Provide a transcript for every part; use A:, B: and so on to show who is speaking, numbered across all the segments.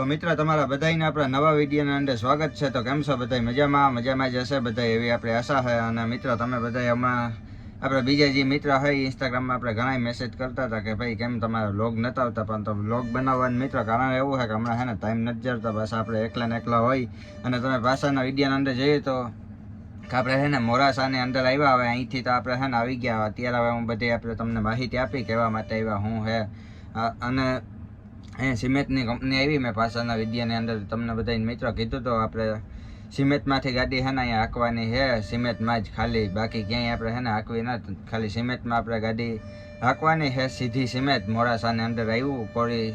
A: તો મિત્રો, તમારા બધાને આપણા નવા વિડીયોના અંદર સ્વાગત છે. તો કેમ છો બધા મજામાં? મજામાં જ હશે બધા એવી આપણે આશા છે. અને મિત્રો, તમે બધા હમણાં આપણે બીજા જે મિત્ર હોય ઇન્સ્ટાગ્રામમાં આપણે ઘણા મેસેજ કરતા હતા કે, ભાઈ, કેમ તમારે વ્લોગ નતા આવતા? પણ તો વ્લોગ બનાવવાનું મિત્ર કારણ એવું છે કે હમણાં છે ને ટાઈમ નથી જરતા પાછા આપણે એકલા ને એકલા હોય. અને તમે ભાષાના વિડીયોના અંદર જઈએ તો આપણે છે ને મોરાસાની અંદર આવ્યા હવે. અહીંથી તો આપણે છે ને આવી ગયા. અત્યારે હવે હું બધી આપણે તમને માહિતી આપી કહેવા માટે આવ્યા હું હે. અને અહીંયા સિમેન્ટની કંપની આવી, મેં પાછળના વિદ્યાની અંદર તમને બધા મિત્રો કીધું તો આપણે સિમેન્ટમાંથી ગાડી છે ને અહીંયા હાંકવાની છે સિમેન્ટમાં જ ખાલી, બાકી ક્યાંય આપણે છે ને હાંકવી ના ખાલી સિમેન્ટમાં આપણે ગાડી હાંકવાની છે સીધી સિમેન્ટ મોડાસાની અંદર આવ્યું, કોરી,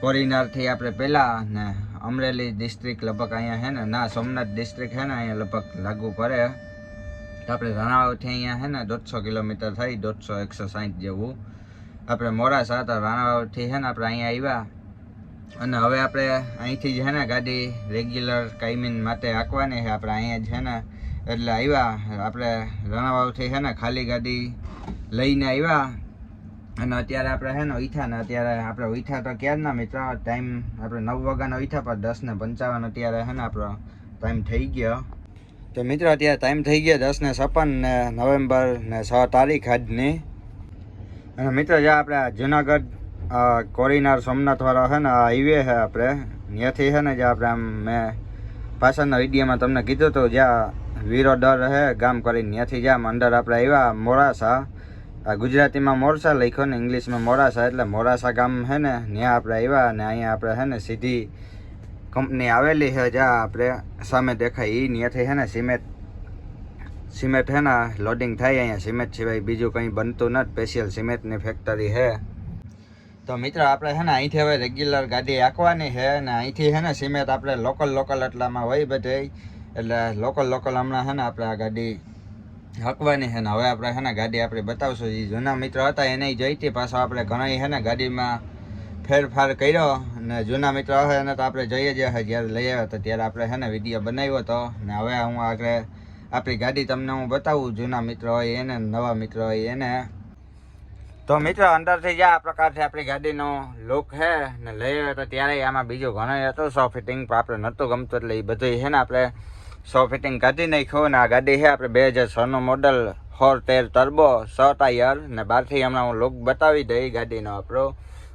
A: કોરીનારથી આપણે પહેલાં ને અમરેલી ડિસ્ટ્રિક્ટ લગભગ અહીંયા છે ને, ના, સોમનાથ ડિસ્ટ્રિક્ટ છે ને, અહીંયા લગભગ લાગુ પડે. તો આપણે રાણાવાવથી અહીંયા છે ને દોઢસો કિલોમીટર થઈ, દોઢસો એકસો સાઠ જેવું. આપણે મોડાસા હતા, રાણાવાવથી છે ને આપણે અહીંયા આવ્યા. અને હવે આપણે અહીંથી છે ને ગાડી રેગ્યુલર કાયમીન માટે હાંકવાની છે. આપણે અહીંયા છે ને, એટલે આવ્યા. આપણે રણાવાવથી છે ને ખાલી ગાડી લઈને આવ્યા. અને અત્યારે આપણે છે ને ઉઠ્યા ને અત્યારે આપણે ઉઠ્યા તો ક્યારના મિત્ર, ટાઈમ આપણે નવ વાગ્યાનો ઉઠ્યા પણ દસ ને પંચાવન અત્યારે છે ને આપણો ટાઈમ થઈ ગયો. તો મિત્રો, અત્યારે ટાઈમ થઈ ગયો દસ ને છપ્પન ને નવેમ્બર ને છ તારીખ આજની. અને મિત્રો, જે આપણે જુનાગઢ અ, કોરીનાર સોમનાથ વાળો છે ને આ હાઈવે છે આપણે. ત્યાંથી છે ને જે આપણે આમ મેં પાછળના વિડીયોમાં તમને કીધું હતું જ્યાં વીરો ડર છે ગામ કરીને ત્યાંથી જ્યાં અંદર આપણે આવ્યા મોરાસા. આ ગુજરાતીમાં મોરસા લખ્યો ને ઇંગ્લિશમાં મોરાસા એટલે મોરાસા ગામ છે ને ત્યાં આપણે આવ્યા અને અહીંયા આપણે છે ને સીધી કંપની આવેલી છે જ્યાં આપણે સામે દેખાય એ ત્યાંથી છે ને સિમેન્ટ સિમેન્ટ છે ને લોડિંગ થાય અહીંયા સિમેન્ટ સિવાય બીજું કંઈ બનતું નથી. સ્પેશિયલ સિમેન્ટની ફેક્ટરી છે તો મિત્રો, આપણે છે ને અહીંથી હવે રેગ્યુલર ગાડી હાંકવાની છે અને અહીંથી છે ને સિમેન્ટ આપણે લોકલ લોકલ એટલામાં હોય બધે. એટલે લોકલ લોકલ હમણાં છે ને આપણે આ ગાડી હકવાની છે ને હવે આપણે છે ને ગાડી આપણે બતાવશું. જે જૂના મિત્રો હતા, એને જોઈતી પાછો આપણે ઘણા છે ને ગાડીમાં ફેરફાર કર્યો અને જૂના મિત્રો હોય એને તો આપણે જોઈએ જ હશે જ્યારે લઈ આવ્યા હતો ત્યારે આપણે છે ને વીડિયો બનાવ્યો હતો ને હવે હું આગળ આપણી ગાડી તમને હું બતાવું. જૂના મિત્રો હોય એને, નવા મિત્રો હોય એને. તો મિત્રો અંદરથી જે આ પ્રકારથી આપણી ગાડીનો લુક છે, ને લઈ આવ્યો તો ત્યારે આમાં બીજું ઘણો હતો. સો ફિટિંગ પણ આપણે નહોતું ગમતું, એટલે એ બધું છે ને આપણે સો ફિટિંગ કાઢી નાખ્યું, ને આ ગાડી છે આપણે બે હજાર છનું મોડલ ફોર તેર ટર્બો સો ટાયર ને બહારથી હમણાં હું લુક બતાવી દઈ ગાડીનો આપણો.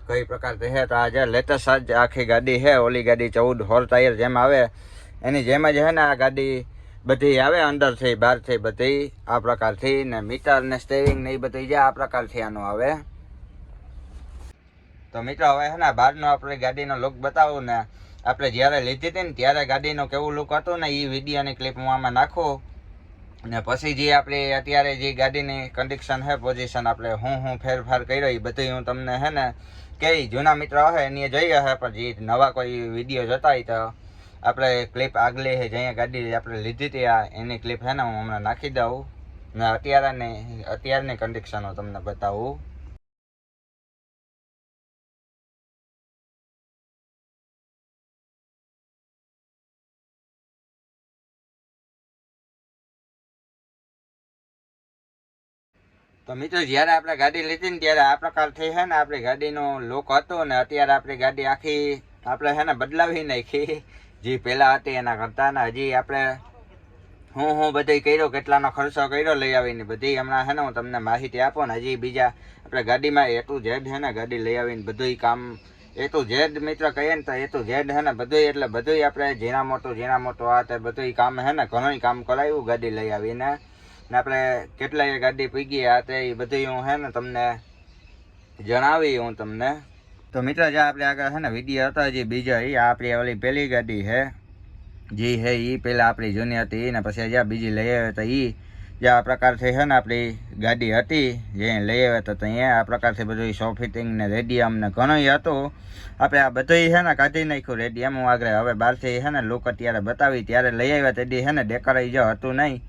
A: કઈ પ્રકારથી છે તો આજે લેટેસ્ટ જ આખી ગાડી છે, ઓલી ગાડી ચૌદ હોર ટાયર જેમ આવે, એની જેમ જ છે ને આ ગાડી બધી આવે અંદરથી બહારથી બધી. આ પ્રકારથી ને મીટર ને સ્ટેરિંગ ને એ બધી જે આ પ્રકારથી આનું આવે. તો મિત્રો, હવે છે ને બહારનો આપણે ગાડીનો લુક બતાવું ને. આપણે જ્યારે લીધી હતી ને, ત્યારે ગાડીનો કેવું લુક હતું ને એ વિડીયોની ક્લિપ હું આમાં નાખું. ને પછી જે આપણી અત્યારે જે ગાડીની કન્ડિશન છે પોઝિશન આપણે હું હું ફેરફાર કર્યો એ બધી હું તમને છે ને કે જૂના મિત્રો હે, એની જોઈ હશે પણ જે નવા કોઈ વીડિયો જોતા હોય તો. આપણે ક્લિપ આગલી છે જ્યાં ગાડી આપણે લીધી હતી, આ એની ક્લિપ છે ને હું હમણાં નાખી દઉં. ને અત્યારની અત્યારની કન્ડિશનો તમને બતાવું. તો મિત્રો, જ્યારે આપણે ગાડી લીધી ને ત્યારે આ પ્રકારથી છે ને, આપણી ગાડીનો લુક હતો ને, અત્યારે આપણી ગાડી આખી આપણે છે ને બદલાવી નાખી. જે પહેલાં હતી એના કરતાં ને હજી આપણે હું હું બધું કર્યો, કેટલાનો ખર્ચો કર્યો લઈ આવીને બધી હમણાં છે ને હું તમને માહિતી આપો ને હજી બીજા આપણે ગાડીમાં એ ટુ ઝેડ છે ને ગાડી લઈ આવીને બધું કામ, એ ટુ ઝેડ મિત્ર કહીએ ને તો એ ટુ ઝેડ છે ને બધું એટલે બધું આપણે ઝીણા મોટું ઝીણા મોટું આ તે બધું કામ છે ને ઘણું કામ કરાવ્યું ગાડી લઈ આવીને. ને આપણે કેટલાય ગાડી પીગી આ તે એ બધું હું છે ને તમને જણાવી હું તમને. તો મિત્ર, જે આપણે આગળ છે ને વીડિયો હતા જે બીજા, એ આપણી ઓલી પહેલી ગાડી છે. જે છે એ પહેલાં આપણી જૂની હતી ને પછી જ્યાં બીજી લઈ આવ્યો તો એ જે આ પ્રકારથી છે ને આપણી ગાડી હતી, જે લઈ આવ્યા હતા તો અહીંયા આ પ્રકારથી બધું શો ફિટિંગ ને રેડિયમ ને ઘણું હતું. આપણે આ બધું છે ને કાઢી નાખ્યું રેડિયમ આગળ હવે બહારથી છે ને લુક અત્યારે બતાવી, ત્યારે લઈ આવ્યા તેથી છે ને ડેકરાઈ જો હતું નહીં.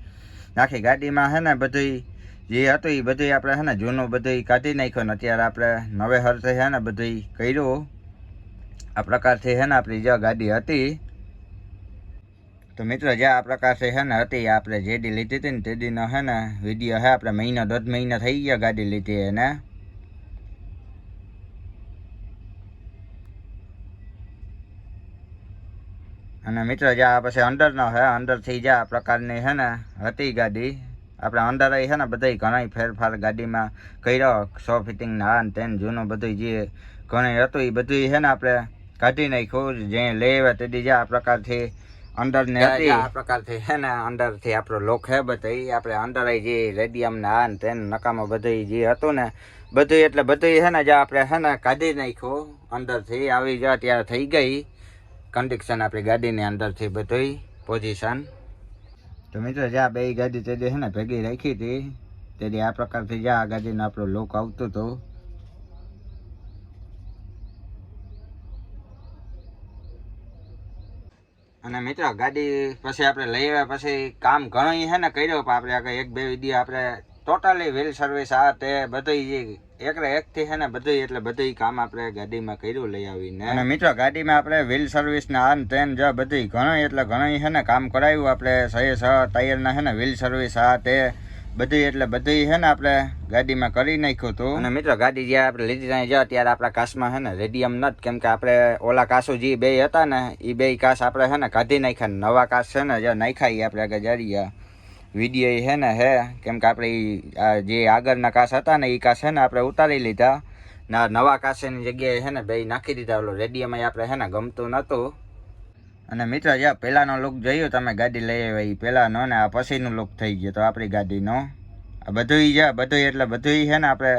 A: આખી ગાડીમાં છે ને બધું જે હતું એ બધું આપણે છે ને જૂનું બધું કાઢી નાખ્યું ને અત્યારે આપણે નવે હરથી છે ને બધું કર્યું. આ પ્રકારથી છે ને આપણી જે ગાડી હતી. તો મિત્રો જે આ પ્રકારથી છે ને હતી આપણે જેડી લીધી હતી ને તેડીનો છે ને વીડિયો છે આપણે મહિનો દોઢ મહિના થઈ ગયા ગાડી લીધી એને. અને મિત્રો જ્યાં પછી અંદરનો હે, અંદરથી જ્યાં આ પ્રકારની છે ને હતી ગાડી આપણે અંદર છે ને બધાય ઘણા ફેરફાર ગાડીમાં કર્યો. સો ફિટિંગ ના આ ને તેન જૂનું બધું જે ઘણી હતું એ બધું છે ને આપણે કાઢી નાખ્યું. જે લઈ આવ્યા તે જ્યાં આ પ્રકારથી અંદર ને હતી. આ પ્રકારથી છે ને અંદરથી આપણો લોક હે બધી. આપણે અંદર આવી જે રેડિયમ ને આ ને તેને નકામો બધું જે હતું ને બધું એટલે બધું છે ને જે આપણે છે ને કાઢી નાખ્યું. અંદરથી આવી જ ત્યારે થઈ ગઈ. કન્ડિક્શન આપણી ગાડીની અંદરથી બધું પોઝિશન તો મિત્રો જ્યાં બે ગાડી તે છે ને ભેગી રાખી હતી તેથી આ પ્રકારથી જ્યાં આ ગાડીનો આપણો લુક આવતું હતું. અને મિત્રો ગાડી પછી આપણે લઈ આવ્યા પછી કામ ઘણો છે ને કર્યો, પણ આપણે આગળ એક બે વિધિ આપણે ટોટલી વ્હીલ સર્વિસ આ તે બધી જે એકરે એક થી છે ને બધી એટલે બધી કામ આપણે ગાડીમાં કર્યું લઈ આવીને. અને મિત્રો ગાડીમાં આપણે વ્હીલ સર્વિસ ને આ તેન જો બધી ઘણો એટલે ઘણી છે ને કામ કરાવ્યું આપણે સહી સહ ટાયરના છે ને વ્હીલ સર્વિસ આ તે બધી એટલે બધી છે ને આપણે ગાડીમાં કરી નાખ્યું હતું. અને મિત્રો ગાડી જ્યારે આપણે લીધી ત્યાં જાઓ ત્યારે આપણા કાસમાં છે ને રેડિયમ નથી કેમ કે આપણે ઓલા કાસુ જે બે હતા ને એ બે કાસ આપણે છે ને કાઢી નાખ્યા નવા કાસ છે ને જે નાખ્યા એ આપણે આગળ જારીયા વીડિયો છે ને હે, કેમ કે આપણે જે આગળના કાસ હતા ને એ કાસ છે ને આપણે ઉતારી લીધા. ને નવા કાસેની જગ્યાએ છે ને બે નાખી દીધા, ઓલો રેડિયામાં આપણે છે ને ગમતું નહોતું અને મિત્રો, જે, પહેલાંનો લુક જોયું, તમે ગાડી લઈ આવ્યા એ પહેલાંનો ને આ પછીનું લુક થઈ ગયો તો આપણી ગાડીનો. આ બધું જ્યાં બધું એટલે બધું છે ને આપણે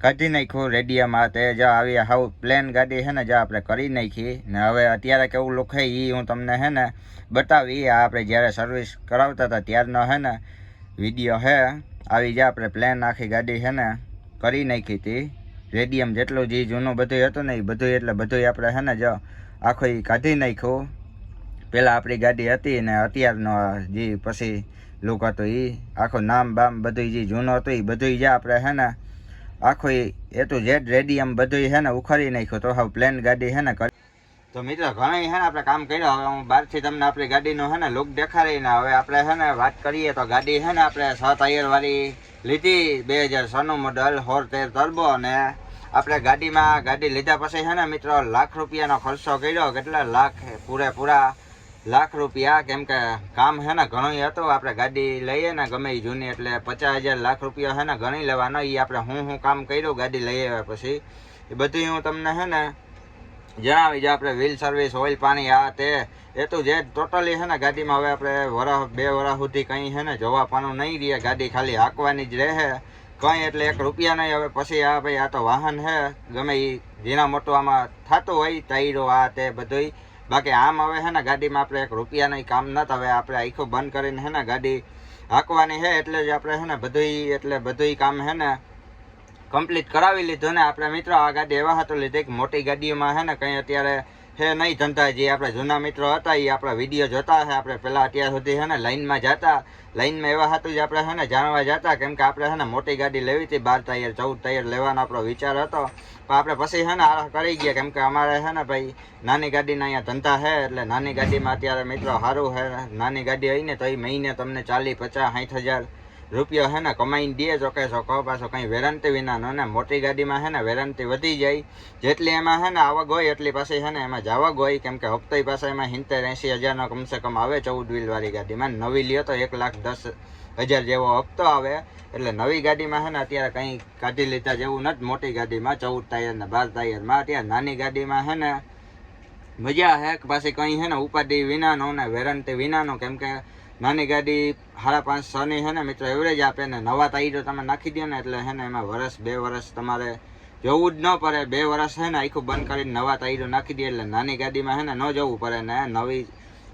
A: કાઢી નાખ્યું રેડિયમ તે જો આવી હાવ પ્લેન ગાડી છે ને જો આપણે કરી નાખી. ને હવે અત્યારે કેવું છે એ હું તમને છે ને બતાવી. આ આપણે જ્યારે સર્વિસ કરાવતા હતા ત્યારનો છે ને વીડિયો છે. આવી જ આપણે પ્લેન આખી ગાડી છે ને કરી નાખી હતી. રેડિયમ જેટલું જે જૂનું બધું હતું ને એ બધું એટલે બધું આપણે છે ને જો આખું એ કાઢી નાખ્યું. પહેલાં આપણી ગાડી હતી ને અત્યારનો જે પછી લુક હતો એ આખું નામ બામ બધું જે જૂનું હતું એ બધું જે આપણે છે ને આખું એ તો જેડ આમ બધું છે ને ઉખાડી નાખ્યો તો હવે પ્લેન ગાડી છે ને તો મિત્રો ઘણા છે ને આપણે કામ કર્યું. હવે હું બહારથી તમને આપણી ગાડીનો છે ને લુક દેખાડીને હવે આપણે છે ને વાત કરીએ તો ગાડી છે ને આપણે છ ટાયરવાળી લીધી. બે હજાર છનું મોડલ હોર તેર ટર્બો અને આપણે ગાડીમાં ગાડી લીધા પછી છે ને મિત્રો લાખ રૂપિયાનો ખર્ચો કર્યો. કેટલા લાખ પૂરેપૂરા લાખ રૂપિયા, કેમ કે કામ છે ને ઘણું હતું. આપણે ગાડી લઈએ ને ગમે એ જૂની, એટલે પચાસ હજાર લાખ રૂપિયા છે ને ગણી લેવાનો. એ આપણે હું હું કામ કર્યું, ગાડી લઈ આવ્યા પછી. એ બધું હું તમને છે ને જણાવી જો આપણે વ્હીલ સર્વિસ ઓઇલ પાણી, આ તે. એ તો જે ટોટલી હે ને ગાડીમાં હવે આપણે વરસ બે વરસ સુધી કંઈ હે ને જોવાપાનું નહીં રહે ગાડી ખાલી હાંકવાની જ રહે. કંઈ એટલે એક રૂપિયા નહીં, હવે પછી આ ભાઈ આ તો વાહન છે ગમે એ ઝીણા મોટું આમાં થતું હોય ટાયરો આ તે બધુંય. બાકી આમ હવે હે ને ગાડીમાં આપણે એક રૂપિયાનું કામ નથી હવે આપણે આખો બંધ કરીને હે ને ગાડી હાંકવાની છે એટલે જ આપણે હે ને બધુંય, એટલે બધુંય કામ હે ને કમ્પ્લીટ કરાવી લીધું. ને આપણે મિત્રો આ ગાડી એવા હતો લીધી કે મોટી ગાડીઓમાં છે ને કંઈ અત્યારે છે નહીં ધંધા જે આપણા જૂના મિત્રો હતા, એ આપણા વીડિયો જોતા હે આપણે પહેલાં અત્યાર સુધી છે ને લાઈનમાં જતા લાઇનમાં એવા હતું જે આપણે છે ને જાણવા જતા, કેમ કે આપણે છે ને મોટી ગાડી લેવી હતી, બાર ટાયર ચૌદ ટાયર લેવાનો આપણો વિચાર હતો. પણ આપણે પછી છે ને આ કરી ગયા, કેમ કે અમારે છે ને ભાઈ નાની ગાડીના અહીંયા ધંધા છે એટલે નાની ગાડીમાં અત્યારે મિત્રો સારું છે નાની ગાડી હોય ને તો એ મહિને તમને ચાલીસ, પચાસ, સાઠ હજાર રૂપિયો હે ને કમાઈને દે જો કે પાછો કંઈ વેરંટી વિનાનો ને મોટી ગાડીમાં છે ને વેરંટી વધી જાય. જેટલી એમાં હે ને આવક હોય એટલી પાછી હે ને એમાં જાવક હોય. કેમ કે હપ્તા પાસે એમાં સિત્તેર એંસી હજારનો કમસે કમ આવે ચૌદ વ્હીલવાળી ગાડીમાં. નવી લ્યો તો એક લાખ દસ હજાર જેવો હપ્તો આવે. એટલે નવી ગાડીમાં હે ને અત્યારે કંઈ કાઢી લીધા જેવું નથી. મોટી ગાડીમાં ચૌદ ટાયર ને બાર ટાયરમાં અત્યારે નાની ગાડીમાં હે ને મજા હે પાછી કંઈ હે ને ઉપાધિ વિનાનો ને વેરંટી વિનાનો. કેમ કે નાની ગાડી સાડા પાંચ છ ની છે ને, મિત્રો એવરેજ આપે ને, નવા ટાયરો તમે નાખી દો ને, એટલે છે ને, એમાં વરસ, બે વરસ તમારે જોવું જ ન પડે. બે વરસ છે ને, આખું બંધ કરીને નવા ટાયરો નાખી દે, એટલે નાની ગાડીમાં છે ને, ન જવું પડે ને, નવી,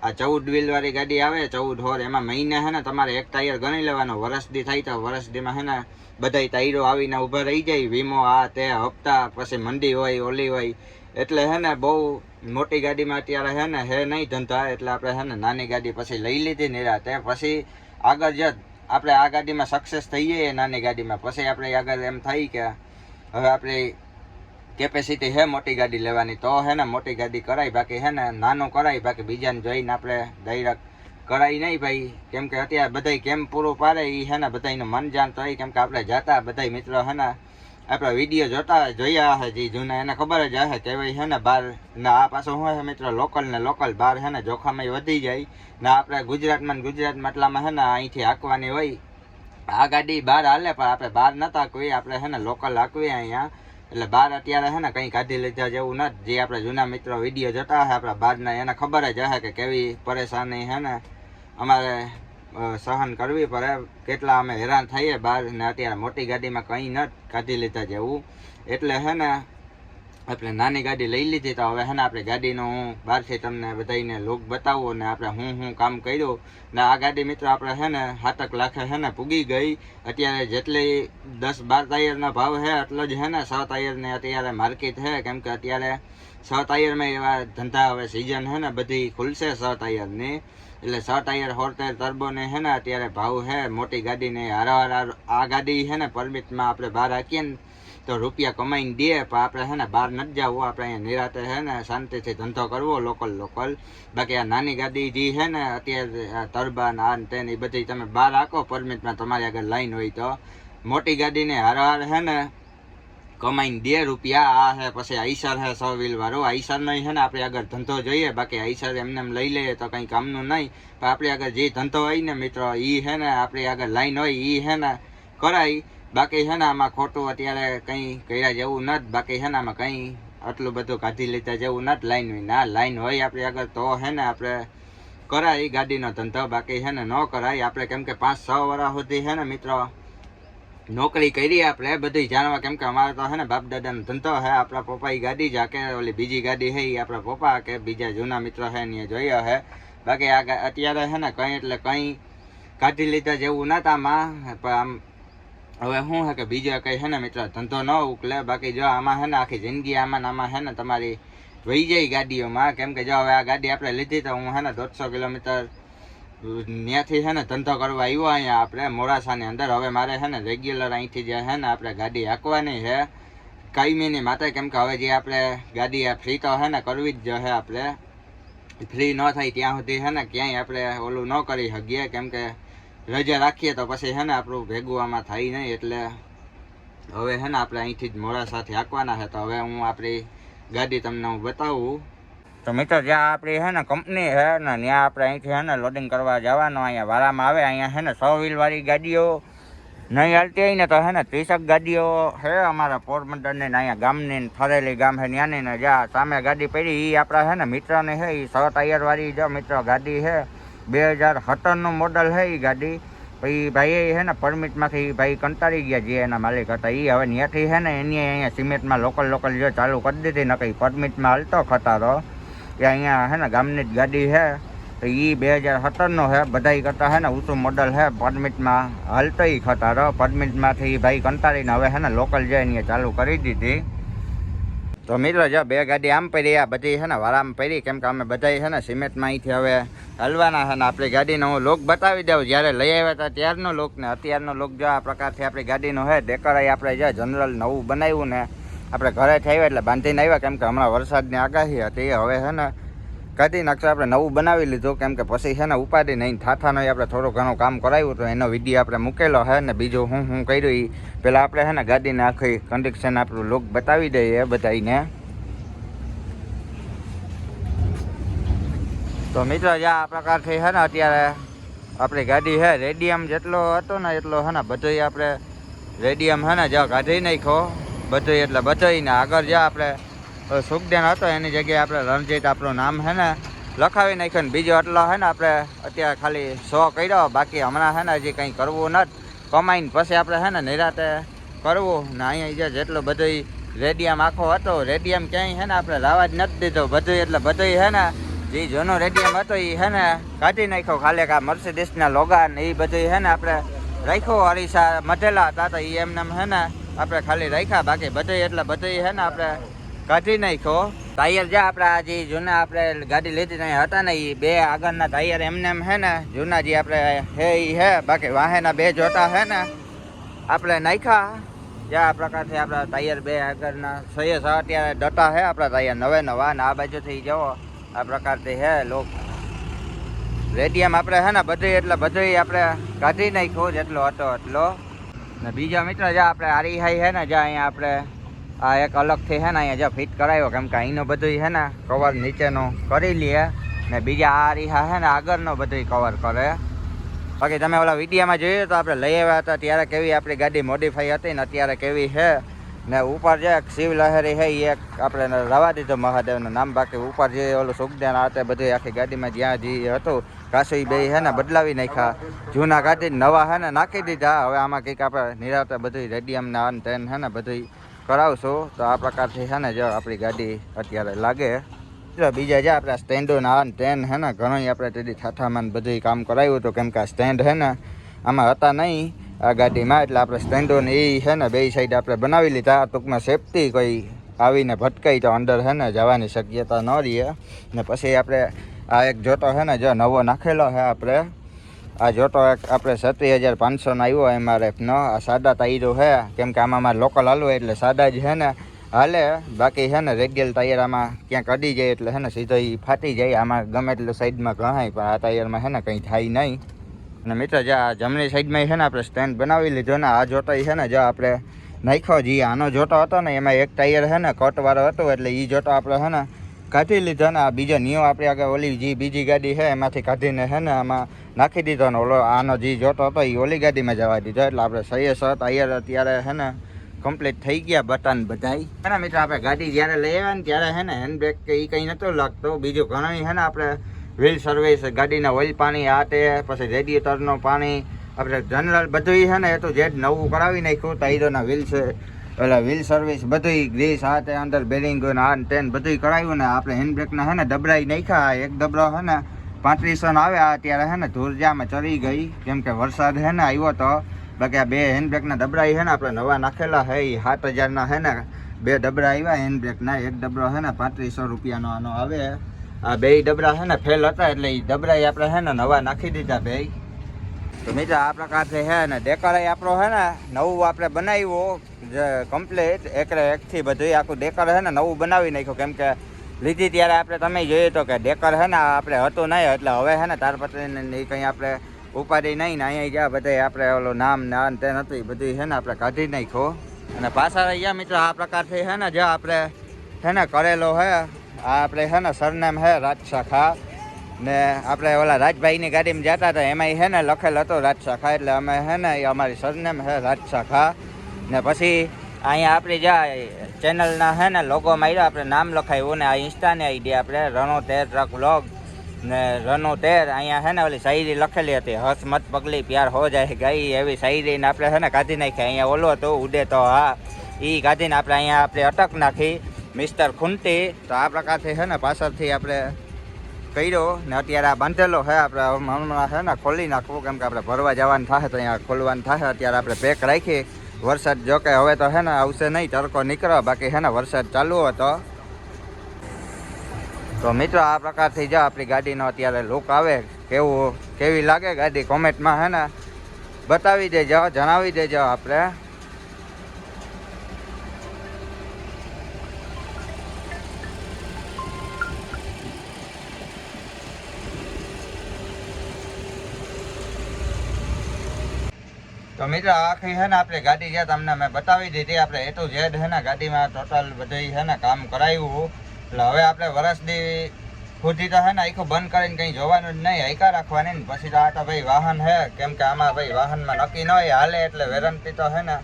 A: આ ચૌદ વ્હીલવાળી ગાડી આવે, ચૌદ હોર, એમાં મહિને છે ને, તમારે એક ટાયર ગણી લેવાનો. વરસદી થાય તો વરસદીમાં છે ને, બધાય ટાયરો આવીને ઊભા રહી જાય. વીમો આ, તે, હપ્તા, પછી મંડી હોય, ઓલી હોય એટલે હે ને બહુ મોટી ગાડીમાં અત્યારે હે ને હે નહીં ધંધા, એટલે આપણે હે ને નાની ગાડી પછી લઈ લીધી નિરાતે. પછી આગળ જ આપણે આ ગાડીમાં સક્સેસ થઈએ નાની ગાડીમાં. પછી આપણે આગળ એમ થાય કે હવે આપણે કેપેસિટી હે મોટી ગાડી લેવાની. તો હે ને મોટી ગાડી કરાય, બાકી હે ને નાનું કરાય, બાકી બીજાને જોઈને આપણે ડાયરેક્ટ કરાય નહીં ભાઈ. કેમ કે અત્યારે બધાય કેમ પૂરું પાડે એ હે ને બધાયનું મન જાણતો હોય કેમ કે આપણે જતા બધાય મિત્રો હે ને આપણા વીડિયો જોતા જોયા હશે જે જૂના, એને ખબર જ હશે કહેવાય છે ને બહાર ના આ પાછો શું છે મિત્રો લોકલ ને લોકલ બહાર છે ને જોખામાં વધી જાય. ને આપણે ગુજરાતમાં ગુજરાતમાં એટલામાં છે ને અહીંથી હાંકવાની હોય, આ ગાડી બહાર હાલે, પણ આપણે બહાર નતા કોઈ આપણે છે ને લોકલ હાંકવી અહીંયા. એટલે બહાર અત્યારે છે ને કંઈ કાઢી લીધા જેવું નથી જે આપણે જૂના મિત્રો વીડિયો જોતા હશે આપણા બહારના, એને ખબર જ હશે કે કેવી પરેશાની છે ને. અમારે સહન કરવી પડે. કેટલા અમે હેરાન થઈએ બહાર ને અત્યારે મોટી ગાડીમાં કંઈ ન કાઢી લીધા જેવું. એટલે છે ને, આપણે નાની ગાડી લઈ લીધી તો હવે હે ને આપણે ગાડીનો હું બહારથી તમને બધાને લોક બતાવું ને આપણે હું હું કામ કર્યું. ને આ ગાડી મિત્રો આપણે હે ને સાતક લાખે હે ને પૂગી ગઈ. અત્યારે જેટલી દસ બાર ટાયરના ભાવ હે એટલો જ છે ને સો ટાયરની અત્યારે માર્કેટ છે કેમ કે અત્યારે સો ટાયરમાં એવા ધંધા હવે સિઝન છે ને બધી ખુલશે સો ટાયરની. એટલે છ ટાયર હોર ટર્બોને છે ને, અત્યારે ભાવ હે મોટી ગાડીને હારવાર આ ગાડી છે ને, પરમિટમાં આપણે બહાર રાખીએ ને, તો રૂપિયા કમાઈને દે પણ આપણે હે ને, બહાર નથી જવું, આપણે અહીંયા નિરાતે છે ને, શાંતિથી ધંધો કરવો લોકલ લોકલ બાકી આ નાની ગાડી જે છે ને, અત્યારે તરબા ને આ ને બધી તમે બહાર રાખો, પરમિટમાં તમારી આગળ લાઈન હોય તો. મોટી ગાડીને હારવાર છે ને કમાઈને દે રૂપિયા, આ છે પછી આઈસર છે સો વ્હીલ વાળો. નહીં છે ને, આપણે આગળ ધંધો જોઈએ. બાકી આઈસર એમને એમ લઈ લઈએ તો કંઈ કામનું નહીં. પણ આપણે આગળ જે ધંધો હોય ને મિત્રો એ છે ને, આપણી આગળ લાઈન હોય એ છે ને, કરાય. બાકી છે ને, આમાં ખોટું અત્યારે કંઈ કર્યા જેવું નથી. બાકી છે ને, આમાં કંઈ આટલું બધું કાઢી લીધા જેવું નથી. લાઈન હોય ના, લાઈન હોય આપણી આગળ તો છે ને, આપણે કરાય ગાડીનો ધંધો. બાકી છે ને, ન કરાય. આપણે કેમ કે પાંચ, છ વર્ષ સુધી છે ને, મિત્રો નોકરી કરી આપણે બધું જાણવા કેમ કે અમારે તો છે ને બાપ દાદાનો ધંધો છે આપણા પપ્પા ઈ ગાડી જ હાકે ઓલી બીજી ગાડી છે એ આપણા પપ્પા કે બીજા જૂના મિત્રો છે એને જોયા છે બાકી આ ગા- અત્યારે છે ને કંઈ એટલે કંઈ કાઢી લીધા જેવું નતા આમાં. પણ આમ, હવે શું છે કે બીજો કંઈ છે ને મિત્રો ધંધો ન ઉકલે. બાકી જો આમાં છે ને આખી જિંદગી આમાં ને આમાં છે ને તમારી વહી જાય ગાડીઓમાં. કેમ કે જો હવે આ ગાડી આપણે લીધી તો હું છે ને દોઢસો કિલોમીટર ત્યાંથી છે ને ધંધો કરવા આવ્યો અહીંયા આપણે, મોડાસાની અંદર. હવે મારે છે ને રેગ્યુલર અહીંથી જે છે ને આપણે ગાડી હાંકવાની છે. કાયમીની માટે કેમ કે હવે જે આપણે ગાડી ફ્રી તો છે ને કરવી જ છે આપણે. ફ્રી ન થાય ત્યાં સુધી છે ને ક્યાંય આપણે ઓલું ન કરી શકીએ. કેમ કે રજા રાખીએ તો પછી છે ને આપણું ભેગું આમાં થાય નહીં એટલે હવે છે ને આપણે અહીંથી જ મોડાસાથી હાંકવાના છે. તો હવે હું આપણી ગાડી તમને હું બતાવું. તો મિત્રો જ્યાં આપણી હે ને કંપની છે ને ત્યાં આપણે અહીંથી છે ને લોડિંગ કરવા જવાનું, અહીંયા વારામાં આવે, અહીંયા હે ને સો વ્હીલવાળી ગાડીઓ. નહીં હાલતી હોય ને તો હે ને ત્રીસક ગાડીઓ છે અમારા પોરબંદરની ને અહીંયા ગામની ફરેલી ગામ છે ત્યાંની ને જ્યાં સામે ગાડી પડી એ આપણા હે ને મિત્રની છે એ સો ટાયરવાળી જો મિત્રો ગાડી છે બે હજાર સત્તરનું મોડલ છે એ ગાડી. પછી ભાઈએ છે ને પરમિટમાંથી ભાઈ કંટાળી ગયા જે એના માલિક હતા એ હવે ત્યાંથી છે ને એની અહીંયા સિમેન્ટમાં લોકલ લોકલ જો ચાલુ કરી દીધી ને કંઈ પરમિટમાં હાલતો ખતારો. કે અહીંયા હે ને ગામની જ ગાડી છે તો એ બે હજાર સત્તરનો છે બધા કરતાં હે ને ઊંચું મોડલ છે પરમિટમાં હાલ તો એ ખતા રહો પરમિટમાંથી ભાઈ કંટાળીને હવે હે ને લોકલ જે એની ચાલુ કરી દીધી. તો મિત્રો જો બે ગાડી આમ પડી, આ બધી છે ને વારામ પડી, કેમ કે અમે બધા છે ને સિમેન્ટમાં અહીંથી હવે હલવાના છે ને આપણી ગાડીનો. હું લોક બતાવી દઉં, જ્યારે લઈ આવ્યા હતા ત્યારનો લોક ને અત્યારનો લોક જો આ પ્રકારથી આપણી ગાડીનો છે ડેકરાઈ આપણે જે જનરલ નવું બનાવ્યું ને આપણે ઘરે થયા એટલે બાંધીને આવ્યા, કેમ કે હમણાં વરસાદની આગાહી હતી. હવે છે ને, કાઢી નાખશે. આપણે નવું બનાવી લીધું, કેમ કે પછી છે ને ઉપાડી નહીં. થાથાનો આપણે થોડું ઘણું કામ કરાવ્યું તો એનો વીડિયો આપણે મૂકેલો છે ને બીજું હું હું કર્યું એ પહેલાં આપણે છે ને ગાડીને આખી કન્ડિશન આપણું લુક બતાવી દઈએ બધાને તો મિત્રો, જે આ પ્રકારથી છે ને અત્યારે આપણી ગાડી છે, રેડિયમ જેટલો હતો ને એટલો છે ને બધોય આપણે રેડિયમ છે ને જો કાઢી નાખ્યો. બધોય એટલે બધોય ને આગળ જે આપણે સુખદેન હતો, એની જગ્યાએ આપણે રણજીત આપણું નામ છે ને, લખાવી નાખ્યું ને બીજો એટલો છે ને આપણે અત્યારે ખાલી સો કર્યો, બાકી હમણાં છે ને હજી કંઈ કરવું નથી. કમાઈને પછી આપણે છે ને નિરાતે કરવું. ને અહીંયા જે જેટલું બધું રેડિયમ આખો હતો, રેડિયમ ક્યાંય છે ને આપણે લાવા જ નથી દીધો. બધું એટલે બધું છે ને, જે જૂનો રેડિયમ હતો એ છે ને કાઢી નાખ્યો. ખાલી આ મર્સિડીસના લોગા ને એ બધું છે ને આપણે રાખ્યો. અરીસા મઢેલા હતા તો એ એમને એમ છે ને આપણે ખાલી રાખ્યા, બાકી બધું એટલે બધું હે ને આપણે કાઢી નાખ્યો. ટાયર જે આપણે જે જૂના આપણે ગાડી લીધી તો હતા ને એ બે આગળના ટાયર એમને એમ હે ને, જૂના જે આપણે હે એ હે, બાકી વાહેના બે જોતા હે ને, આપણે નાખ્યા. જે આ પ્રકારથી આપણા ટાયર બે આગળના સહી સહ અત્યારે ડટા હે આપણા ટાયર નવે નવા ને આ બાજુથી જવો. આ પ્રકારથી હે લોક. રેડિયમ આપણે હે ને બધું એટલે બધું આપણે કાઢી નાખ્યો જેટલો હતો એટલો. ને બીજા મિત્ર, જે આપણે આરીહાઈ છે ને જ્યાં અહીંયા આપણે આ એક અલગથી છે ને અહીંયા જે ફિટ કરાવ્યો કેમ કે અહીંનો બધું છે ને કવર નીચેનું કરી લઈએ ને બીજા આ રીહા છે ને આગળનો બધું કવર કરે. બાકી તમે ઓલા વિડીયામાં જોઈએ તો આપણે લઈ આવ્યા હતા, ત્યારે કેવી આપણી ગાડી મોડિફાઈ હતી ને અત્યારે કેવી છે ને ઉપર જે શિવ લહેરી એ એક આપણે રવા દીધો મહાદેવનું નામ, બાકી ઉપર જે ઓલું સુખદેન આ બધું આખી ગાડીમાં જ્યાં જે હતું કાસો એ બે હે ને બદલાવી નાખ્યા. જૂના ગાડી નવા હે ને નાખી દીધા. હવે આમાં કંઈક આપણે નિરાતે બધું રેડિયમ ને તેન હે ને બધું કરાવશું. તો આ પ્રકારથી છે ને જો આપણી ગાડી અત્યારે લાગે. બીજા જે આપણે સ્ટેન્ડો આ ને તેન હે ને ઘણું આપણે તેથી ઠાઠામાં બધું કામ કરાવ્યું હતું. કેમ કે આ સ્ટેન્ડ હે ને આમાં હતા નહીં આ ગાડીમાં. એટલે આપણે સ્ટેન્ડોને એ છે ને બે સાઈડ આપણે બનાવી લીધા. ટૂંકમાં સેફટી કોઈ આવીને ભટકાઈ તો અંદર હે ને જવાની શક્યતા ન રહીએ ને પછી આપણે આ એક જોતો છે ને, જો નવો નાખેલો છે આપણે. આ જોતો એક આપણે સત્રી હજાર પાંચસોનો આવ્યો એમઆરએફનો આ સાદા ટાયરો છે. કેમ કે આમાં મારે લોકલ હાલવું એટલે સાદા જ છે ને. હાલે, બાકી છે ને રેગ્યુલર ટાયર આમાં ક્યાંક અડી જાય એટલે છે ને, સીધો એ ફાટી જાય. આમાં ગમે એટલું સાઈડમાં ઘણાય પણ આ ટાયરમાં છે ને, કંઈ થાય નહીં. અને મિત્ર, જે આ જમણી સાઈડમાં છે ને, આપણે સ્ટેન્ડ બનાવી લીધો ને, આ જોતો છે ને, જો આપણે નાખ્યો, જે આનો જોતો હતો ને, એમાં એક ટાયર છે ને, કટવાળો હતો, એટલે એ જોતો આપણે છે ને કાઢી લીધો ને આ બીજો નિયો આપણે આગળ ઓલી જે બીજી ગાડી છે, એમાંથી કાઢીને છે ને આમાં નાખી દીધો ને ઓલો આનો જે જોતો હતો એ ઓલી ગાડીમાં જવા દીધો. એટલે આપણે સહી સત અહીંયા અત્યારે છે ને કમ્પ્લીટ થઈ ગયા બટન બધાય. એના મિત્ર, આપણે ગાડી જ્યારે લઈ આવ્યા ને ત્યારે છે ને હેન્ડ કે એ કંઈ નહોતું લાગતું. બીજું ઘણું છે ને આપણે વ્હીલ સર્વિસ ગાડીના ઓઇલ પાણી, આ તે, પછી રેડિએટરનું પાણી, આપણે જનરલ બધું છે ને એ તો જે નવું કરાવી નાખ્યું ટાયરોના વ્હીલ છે. ઓલા વ્હીલ સર્વિસ બધી ગ્રીસ આ તે અંદર બેરિંગ આ ટેન તેન બધું કરાવ્યું ને આપણે હેન્ડબ્રેકના હે ને દબડાઈ નાખ્યા. એક દબડો હે ને પાંત્રીસો આવ્યા ત્યારે હે ને ધૂરજામાં ચડી ગઈ. કેમ કે વરસાદ હે ને આવ્યો તો. બાકી આ બે હેન્ડબ્રેકના દબડાઈ હે ને આપણે નવા નાખેલા હે એ સાત હજારના હે ને બે ડબરા આવ્યા હેન્ડબ્રેકના એક દબડો હે ને પાંત્રીસો રૂપિયાનો આનો આવે. આ બે ડબરા હે ને ફેલ હતા એટલે એ દબડાઈ આપણે હે ને નવા નાખી દીધા બે તો મિત્ર, આ પ્રકારથી છે ને ડેકરાઈ આપણો છે ને, નવું આપણે બનાવ્યું, જે કમ્પ્લીટ એકરે એકથી બધું આખું ડેકર છે ને, નવું બનાવી નાખ્યું. કેમ કે લીધી ત્યારે આપણે તમે જોઈએ તો કે ડેકર છે ને આપણે હતું નહીં, એટલે હવે છે ને તારપત્રીને એ કંઈ આપણે ઉપાડી નહીં ને, અહીંયા ગયા બધા આપણે ઓલું નામ ને આ તે હતું એ બધું છે ને, આપણે કાઢી નાખ્યું. અને પાછા રહ્યા મિત્રો, આ પ્રકારથી છે ને, જે આપણે છે ને, કરેલો છે આ આપણે છે ને, સરનામ છે રાજશાખા. ને આપણે ઓલા રાજભાઈની ગાડીમાં જતા હતા એમાં છે ને લખેલ હતો રાજશાખા, એટલે અમે હે ને એ અમારી સરનેમ છે રાજશાખા. ને પછી અહીંયા આપણી જ્યાં ચેનલના છે ને લોગો માર્યો આપણે નામ લખાયું ને આ ઇન્સ્ટાની આઈડી આપણે રણો તેર ટ્રક વ્લોગ ને રનો તેર અહીંયા છે ને ઓલી શાયરી લખેલી હતી, હસ મત પગલી પ્યાર હો જાય ગઈ. એવી શાયરીને આપણે હે ને કાઢી નાખી, અહીંયા ઓલો હતો, ઉડે તો હા. એ કાઢીને આપણે અહીંયા આપણે અટક નાખી મિસ્ટર ખુંટી. તો આ પ્રકારથી છે ને પાછળથી આપણે કર્યો ને અત્યારે આ બાંધેલો છે, આપણે હમણાં છે ને ખોલી નાખવું, કેમ કે આપણે ભરવા જવાનું થાય તો અહીંયા ખોલવાનું થાય અત્યારે આપણે પેક રાખીએ વરસાદ જો કે હવે તો છે ને આવશે નહીં, તડકો નીકળો, બાકી છે ને વરસાદ ચાલુ હતો. તો મિત્રો આ પ્રકારથી જો આપણી ગાડીનો અત્યારે લુક આવે, કેવું, કેવી લાગે ગાડી? કોમેન્ટમાં હે ને બતાવી દેજો, જણાવી દેજો આપણે. તો મિત્ર આખી છે ને આપણે ગાડી જે તમને મેં બતાવી દીધી. આપણે એ ટુ ઝેડ છે ને ગાડીમાં ટોટલ બધી છે ને કામ કરાવ્યું એટલે હવે આપણે વરસથી સુધી તો હે ને આખું બંધ કરીને કંઈ જોવાનું જ નહીં હૈકા રાખવાની ને પછી તો આ તો ભાઈ વાહન હે. કેમ કે આમાં ભાઈ વાહનમાં નક્કી ન હોય, હાલે એટલે વેરંટી તો છે ને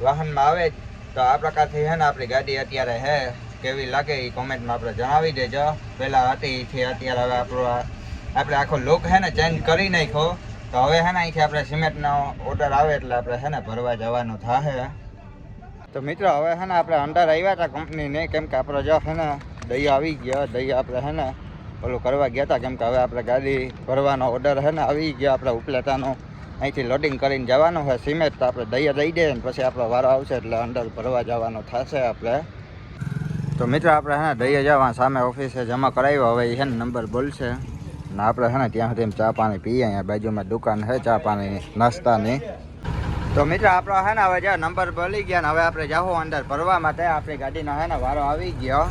A: વાહનમાં આવે જ. તો આ પ્રકારથી છે ને આપણી ગાડી અત્યારે હે, કેવી લાગે એ કોમેન્ટમાં આપણે જણાવી દેજો. પહેલાં હતી અત્યારે હવે આપણો આપણે આખો લુક છે ને ચેન્જ કરી નાખ્યો. તો હવે છે ને અહીંથી આપણે સિમેન્ટનો ઓર્ડર આવે એટલે આપણે હે ને ભરવા જવાનું થશે તો મિત્રો, હવે છે ને આપણે અંદર આવ્યા હતા કંપનીને, કેમ કે આપણે જો છે ને દહીં આવી ગયો, દહીં આપણે હે ને ઓલું કરવા ગયા હતા, કેમ કે હવે આપણે ગાડી ભરવાનો ઓર્ડર છે ને આવી ગયો, આપણે ઉપલેટાનો. અહીંથી લોડિંગ કરીને જવાનું છે સિમેન્ટ તો આપણે દહીં દઈ દઈએ ને પછી આપણો વારો આવશે એટલે અંદર ભરવા જવાનું થશે આપણે. તો મિત્રો, આપણે હે ને દહીં જવા સામે ઓફિસે જમા કરાવ્યો, હવે એ હે નંબર બોલશે. ને આપણે છે ને ત્યાં સુધી ચા પાણી પીએ અહીંયા બાજુમાં દુકાન છે, ચા પાણીની, નાસ્તાની. તો મિત્ર, આપણો છે ને હવે જ્યાં નંબર ભલી ગયા ને હવે આપણે જાઓ અંદર ભરવા માટે આપણી ગાડીનો છે ને વારો આવી ગયો.